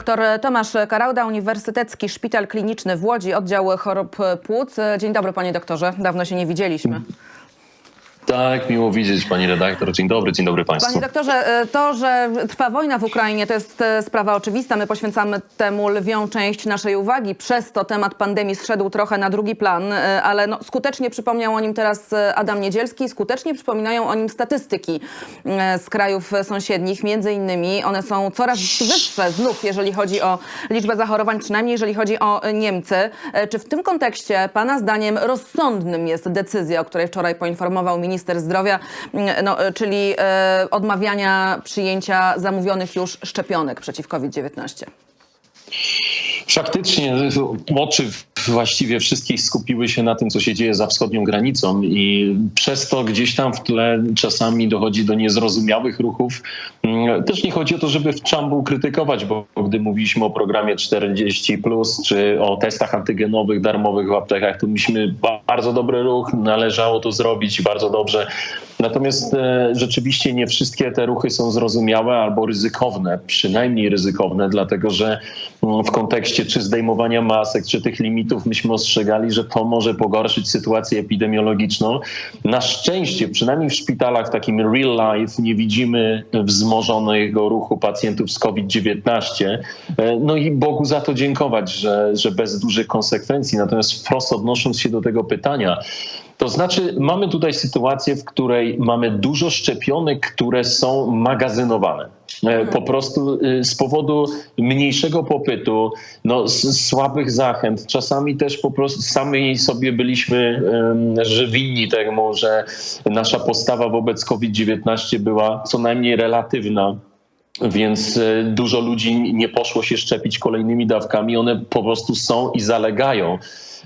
Dr Tomasz Karauda, Uniwersytecki Szpital Kliniczny w Łodzi, oddział chorób płuc. Dzień dobry panie doktorze, dawno się nie widzieliśmy. Tak, miło widzieć pani redaktor. Dzień dobry, dzień dobry państwu. Panie doktorze, e, to, że trwa wojna w Ukrainie, to jest e, sprawa oczywista. My poświęcamy temu lwią część naszej uwagi. Przez to temat pandemii zszedł trochę na drugi plan, e, ale no, skutecznie przypomniał o nim teraz Adam Niedzielski. Skutecznie przypominają o nim statystyki z krajów sąsiednich. Między innymi one są coraz wyższe znów, jeżeli chodzi o liczbę zachorowań, przynajmniej jeżeli chodzi o Niemcy. Czy w tym kontekście pana zdaniem rozsądnym jest decyzja, o której wczoraj poinformował minister zdrowia, mm, no, e, czyli e, odmawiania przyjęcia zamówionych już szczepionek przeciw COVID-19? Faktycznie oczy właściwie wszystkich skupiły się na tym, co się dzieje za wschodnią granicą i przez to gdzieś tam w tle czasami dochodzi do niezrozumiałych ruchów. Mm, Też nie chodzi o to, żeby w czambu krytykować, bo gdy mówiliśmy o programie 40+, czy o testach antygenowych darmowych w aptekach, to mieliśmy bardzo dobry ruch, należało to zrobić bardzo dobrze. Natomiast e, rzeczywiście nie wszystkie te ruchy są zrozumiałe albo ryzykowne, przynajmniej ryzykowne, dlatego że mm, w kontekście czy zdejmowania masek, czy tych limitów myśmy ostrzegali, że to może pogorszyć sytuację epidemiologiczną. Na szczęście, przynajmniej w szpitalach takim real life nie widzimy wzmożonego ruchu pacjentów z COVID-19. E, No i Bogu za to dziękować, że, że bez dużych konsekwencji. Natomiast wprost odnosząc się do tego pytania, to znaczy, mamy tutaj sytuację, w której mamy dużo szczepionek, które są magazynowane. E, Po prostu y, z powodu mniejszego popytu, no, słabych zachęt, czasami też po prostu sami sobie byliśmy um, że winni temu, że nasza postawa wobec COVID-19 była co najmniej relatywna. Więc e, dużo ludzi nie poszło się szczepić kolejnymi dawkami, one po prostu są i zalegają.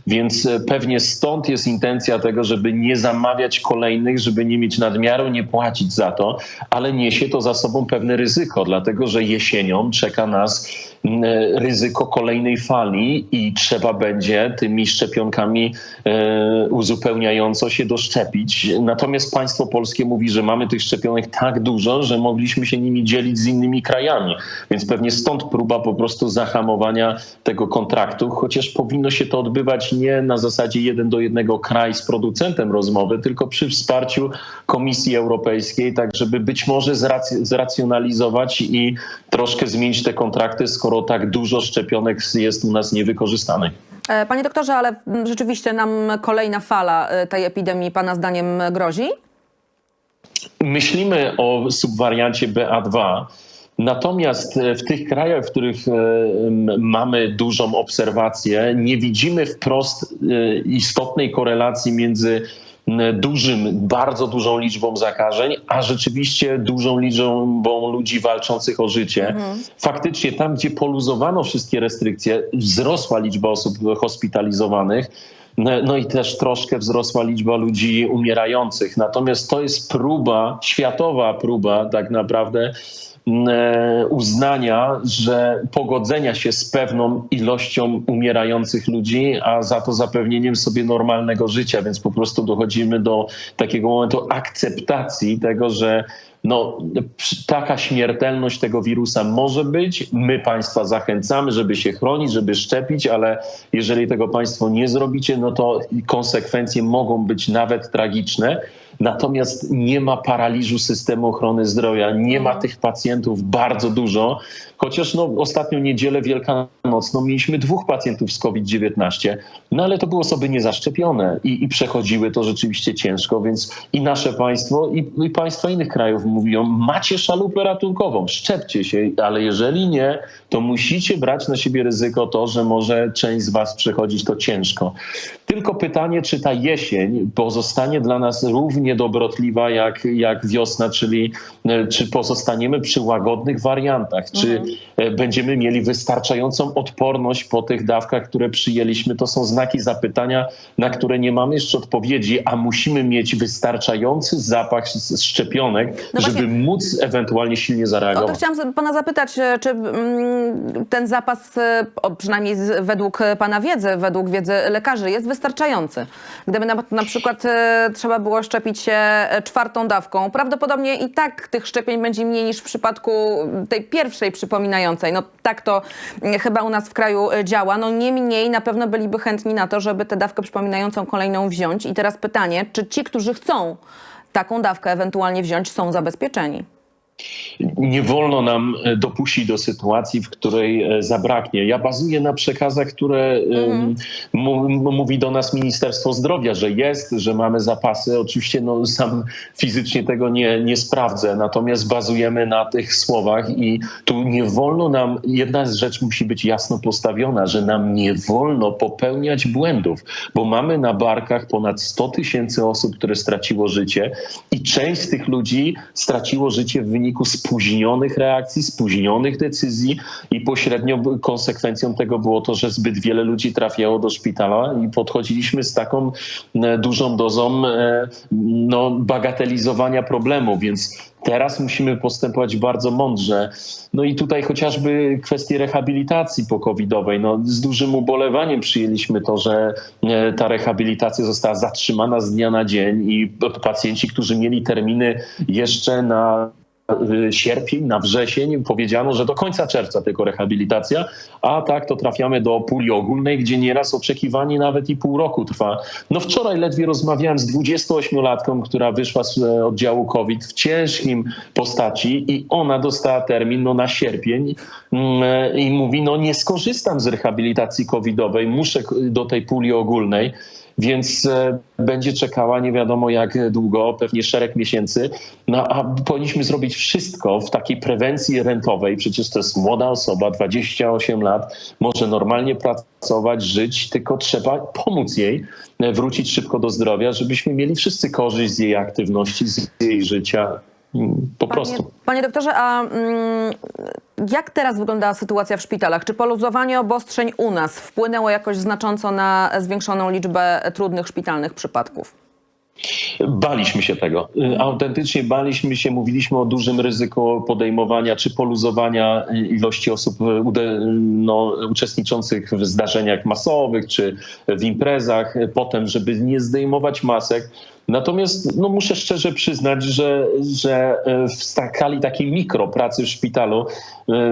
Więc e, pewnie stąd jest intencja tego, żeby nie zamawiać kolejnych, żeby nie mieć nadmiaru, nie płacić za to, ale niesie to za sobą pewne ryzyko, dlatego że jesienią czeka nas m, e, ryzyko kolejnej fali i trzeba będzie tymi szczepionkami e, uzupełniająco się doszczepić. Natomiast państwo polskie mówi, że mamy tych szczepionek tak dużo, że mogliśmy się nimi dzielić z innymi krajami. Więc pewnie stąd próba po prostu zahamowania tego kontraktu, chociaż powinno się to odbywać nie na zasadzie jeden do jednego kraj z producentem rozmowy, tylko przy wsparciu Komisji Europejskiej, tak żeby być może zrac- zracjonalizować i troszkę zmienić te kontrakty, skoro tak dużo szczepionek jest u nas niewykorzystanych. E, Panie doktorze, ale mm, rzeczywiście nam kolejna fala e, tej epidemii pana zdaniem grozi? Myślimy o subwariancie BA2. Natomiast e, w tych krajach, w których e, mamy dużą obserwację, nie widzimy wprost e, istotnej korelacji między dużym, bardzo dużą liczbą zakażeń, a rzeczywiście dużą liczbą ludzi walczących o życie. Faktycznie tam, gdzie poluzowano wszystkie restrykcje, wzrosła liczba osób hospitalizowanych. No, no i też troszkę wzrosła liczba ludzi umierających. Natomiast to jest próba, światowa próba tak naprawdę uznania, że pogodzenia się z pewną ilością umierających ludzi, a za to zapewnieniem sobie normalnego życia. Więc po prostu dochodzimy do takiego momentu akceptacji tego, że no, taka śmiertelność tego wirusa może być. My Państwa zachęcamy, żeby się chronić, żeby szczepić, ale jeżeli tego Państwo nie zrobicie, no to konsekwencje mogą być nawet tragiczne. Natomiast nie ma paraliżu systemu ochrony zdrowia, nie ma tych pacjentów bardzo dużo. Chociaż no, ostatnią niedzielę wielkanocną mieliśmy dwóch pacjentów z COVID-19, no ale to były osoby niezaszczepione i, i przechodziły to rzeczywiście ciężko, więc i nasze państwo, i, i państwa innych krajów mówią, macie szalupę ratunkową, szczepcie się, ale jeżeli nie, to musicie brać na siebie ryzyko to, że może część z was przechodzić to ciężko. Tylko pytanie, czy ta jesień pozostanie dla nas równie dobrotliwa jak, jak wiosna, czyli e, czy pozostaniemy przy łagodnych wariantach, czy e, będziemy mieli wystarczającą odporność po tych dawkach, które przyjęliśmy. To są znaki zapytania, na które nie mamy jeszcze odpowiedzi, a musimy mieć wystarczający zapach szczepionek, No żeby właśnie- móc ewentualnie silnie O to zareagować. chciałam pana zapytać, e, czy mm, ten zapas, przynajmniej według pana wiedzy, według wiedzy lekarzy, jest niewystarczający. Gdyby na, na przykład e, trzeba było szczepić się e, czwartą dawką, prawdopodobnie i tak tych szczepień będzie mniej niż w przypadku tej pierwszej przypominającej. No tak to mm, chyba u nas w kraju e, działa. No niemniej na pewno byliby chętni na to, żeby tę dawkę przypominającą kolejną wziąć. I teraz pytanie, czy ci, którzy chcą taką dawkę ewentualnie wziąć, są zabezpieczeni? Nie wolno nam e, dopuścić do sytuacji, w której e, zabraknie. Ja bazuję na przekazach, które mu- mówi do nas Ministerstwo Zdrowia, że jest, że mamy zapasy. Oczywiście no, sam fizycznie tego nie, nie sprawdzę, natomiast bazujemy na tych słowach i tu nie wolno nam, jedna rzecz musi być jasno postawiona, że nam nie wolno popełniać błędów, bo mamy na barkach ponad 100 tysięcy osób, które straciło życie i część z tych ludzi straciło życie w wyniku spóźnionych reakcji, spóźnionych decyzji i pośrednio konsekwencją tego było to, że zbyt wiele ludzi trafiało do szpitala i podchodziliśmy z taką e, dużą dozą e, no, bagatelizowania problemu, więc Teraz musimy postępować bardzo mądrze. No i tutaj chociażby kwestie rehabilitacji po-covidowej. No, z dużym ubolewaniem przyjęliśmy to, że e, ta rehabilitacja została zatrzymana z dnia na dzień i pacjenci, którzy mieli terminy jeszcze na sierpień, na wrzesień powiedziano, że do końca czerwca tylko rehabilitacja, a tak to trafiamy do puli ogólnej, gdzie nieraz oczekiwanie nawet i pół roku trwa. No wczoraj ledwie rozmawiałem z 28-latką, która wyszła z e, oddziału COVID w ciężkim postaci i ona dostała termin no, na sierpień mm, e, i mówi, no nie skorzystam z rehabilitacji covidowej, muszę do tej puli ogólnej więc e, będzie czekała nie wiadomo jak długo, pewnie szereg miesięcy. No a powinniśmy zrobić wszystko w takiej prewencji rentowej. Przecież to jest młoda osoba, 28 lat, może normalnie pracować, żyć, tylko trzeba pomóc jej e, wrócić szybko do zdrowia, żebyśmy mieli wszyscy korzyść z jej aktywności, z jej życia. Mm, Po prostu. Panie, panie doktorze, a mm, jak teraz wygląda sytuacja w szpitalach? Czy poluzowanie obostrzeń u nas wpłynęło jakoś znacząco na zwiększoną liczbę trudnych szpitalnych przypadków? Baliśmy się tego. Y, Autentycznie baliśmy się, mówiliśmy o dużym ryzyku podejmowania czy poluzowania y, ilości osób y, no, uczestniczących w zdarzeniach masowych czy w imprezach, potem, żeby nie zdejmować masek. Natomiast no, muszę szczerze przyznać, że, że w skali takiej mikro pracy w szpitalu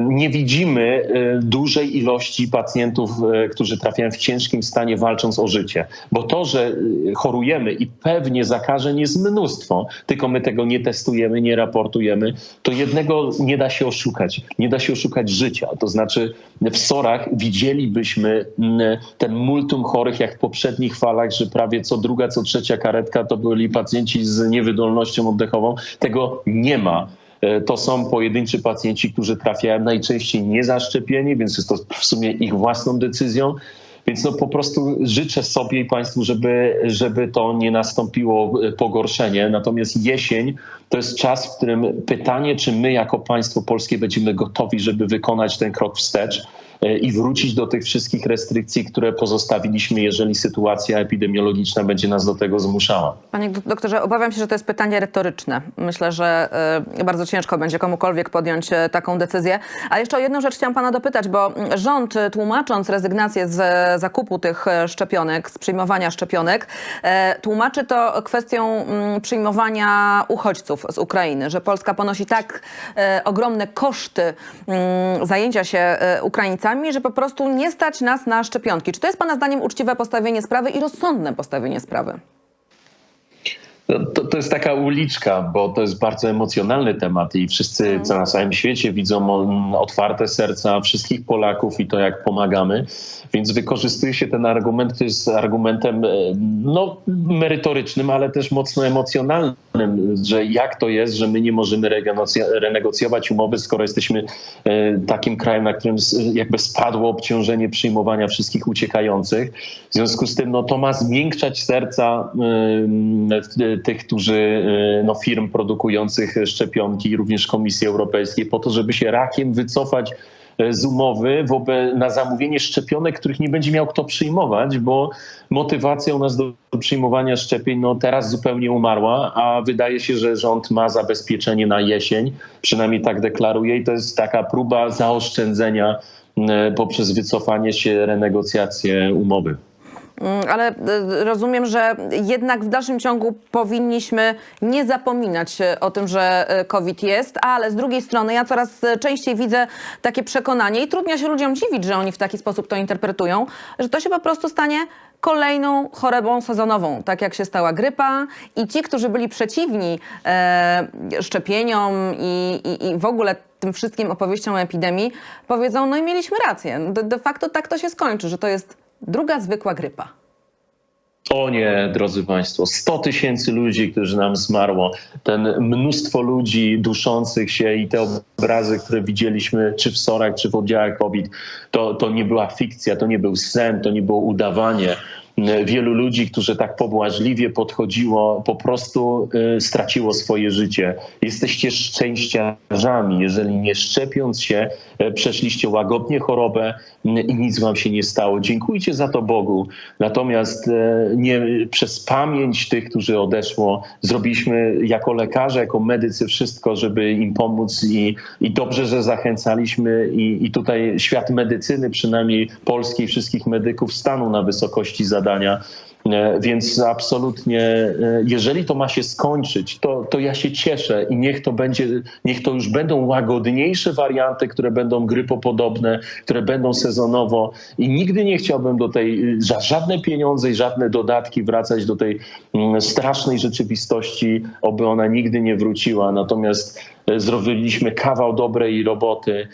nie widzimy dużej ilości pacjentów, którzy trafiają w ciężkim stanie walcząc o życie. Bo to, że chorujemy i pewnie zakażeń jest mnóstwo, tylko my tego nie testujemy, nie raportujemy, to jednego nie da się oszukać. Nie da się oszukać życia. To znaczy w SOR-ach widzielibyśmy mm, ten multum chorych jak w poprzednich falach, że prawie co druga, co trzecia karetka to byli pacjenci z niewydolnością oddechową. Tego nie ma. E, To są pojedynczy pacjenci, którzy trafiają najczęściej niezaszczepieni, więc jest to w sumie ich własną decyzją. Więc no po prostu życzę sobie i Państwu, żeby, żeby to nie nastąpiło e, pogorszenie. Natomiast jesień to jest czas, w którym pytanie, czy my jako państwo polskie będziemy gotowi, żeby wykonać ten krok wstecz i wrócić do tych wszystkich restrykcji, które pozostawiliśmy, jeżeli sytuacja epidemiologiczna będzie nas do tego zmuszała. Panie dok- doktorze, obawiam się, że to jest pytanie retoryczne. Myślę, że y, bardzo ciężko będzie komukolwiek podjąć y, taką decyzję. Ale jeszcze o jedną rzecz chciałam pana dopytać, bo rząd tłumacząc rezygnację z e, zakupu tych e, szczepionek, z przyjmowania szczepionek, e, tłumaczy to kwestią przyjmowania uchodźców z Ukrainy, że Polska ponosi tak e, ogromne koszty zajęcia się e, Ukraińcami, że po prostu nie stać nas na szczepionki. Czy to jest pana zdaniem uczciwe postawienie sprawy i rozsądne postawienie sprawy? No, To, to jest taka uliczka, bo to jest bardzo emocjonalny temat i wszyscy co na całym świecie widzą otwarte serca wszystkich Polaków i to, jak pomagamy. Więc wykorzystuje się ten argument, który jest argumentem e, no, merytorycznym, ale też mocno emocjonalnym, że jak to jest, że my nie możemy renegocjować umowy, skoro jesteśmy e, takim krajem, na którym jakby spadło obciążenie przyjmowania wszystkich uciekających. W związku z tym no, to ma zmiękczać serca tych, którzy, e, no, firm produkujących szczepionki, również Komisji Europejskiej, po to, żeby się rakiem wycofać z umowy wobec, na zamówienie szczepionek, których nie będzie miał kto przyjmować, bo motywacja u nas do przyjmowania szczepień no, teraz zupełnie umarła, a wydaje się, że rząd ma zabezpieczenie na jesień, przynajmniej tak deklaruje i to jest taka próba zaoszczędzenia e, poprzez wycofanie się, renegocjację umowy. Mm, Ale y, rozumiem, że jednak w dalszym ciągu powinniśmy nie zapominać y, o tym, że y, COVID jest, ale z drugiej strony ja coraz częściej widzę takie przekonanie i trudno się ludziom dziwić, że oni w taki sposób to interpretują, że to się po prostu stanie kolejną chorobą sezonową, tak jak się stała grypa i ci, którzy byli przeciwni e, szczepieniom i, i, i w ogóle tym wszystkim opowieściom o epidemii, powiedzą, no i mieliśmy rację. De, de facto tak to się skończy, że to jest druga zwykła grypa. O nie, drodzy Państwo, 100 tysięcy ludzi, którzy nam zmarło, ten mnóstwo ludzi duszących się i te obrazy, które widzieliśmy czy w SOR-ach, czy w oddziałach COVID, to, to nie była fikcja, to nie był sen, to nie było udawanie. Wielu ludzi, którzy tak pobłażliwie podchodziło, po prostu y, straciło swoje życie. Jesteście szczęściarzami, jeżeli nie szczepiąc się, y, przeszliście łagodnie chorobę i nic wam się nie stało. Dziękujcie za to Bogu. Natomiast nie przez pamięć tych, którzy odeszło, zrobiliśmy jako lekarze, jako medycy wszystko, żeby im pomóc i, i dobrze, że zachęcaliśmy i, i tutaj świat medycyny, przynajmniej polskiej, wszystkich medyków stanął na wysokości zadania. E, Więc absolutnie, e, jeżeli to ma się skończyć, to, to ja się cieszę i niech to będzie, niech to już będą łagodniejsze warianty, które będą grypopodobne, które będą sezonowo i nigdy nie chciałbym do tej, za żadne pieniądze i żadne dodatki wracać do tej mm, strasznej rzeczywistości, oby ona nigdy nie wróciła. Natomiast e, zrobiliśmy kawał dobrej roboty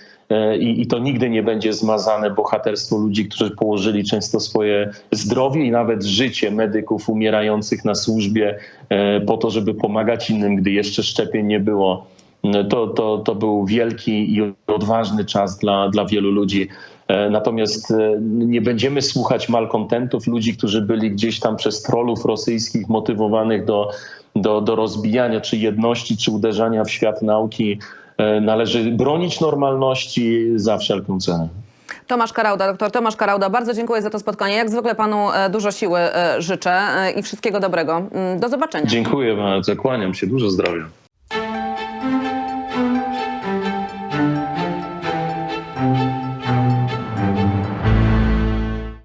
i, i to nigdy nie będzie zmazane bohaterstwo ludzi, którzy położyli często swoje zdrowie i nawet życie medyków umierających na służbie e, po to, żeby pomagać innym, gdy jeszcze szczepień nie było. E, To, to, to był wielki i odważny czas dla, dla wielu ludzi. E, Natomiast e, nie będziemy słuchać malkontentów, ludzi, którzy byli gdzieś tam przez trolów rosyjskich motywowanych do, do, do rozbijania czy jedności, czy uderzania w świat nauki. E, Należy bronić normalności za wszelką cenę. Tomasz Karauda, doktor Tomasz Karauda, bardzo dziękuję za to spotkanie. Jak zwykle panu e, dużo siły e, życzę i wszystkiego dobrego. Mm, Do zobaczenia. Dziękuję bardzo, kłaniam się, dużo zdrowia.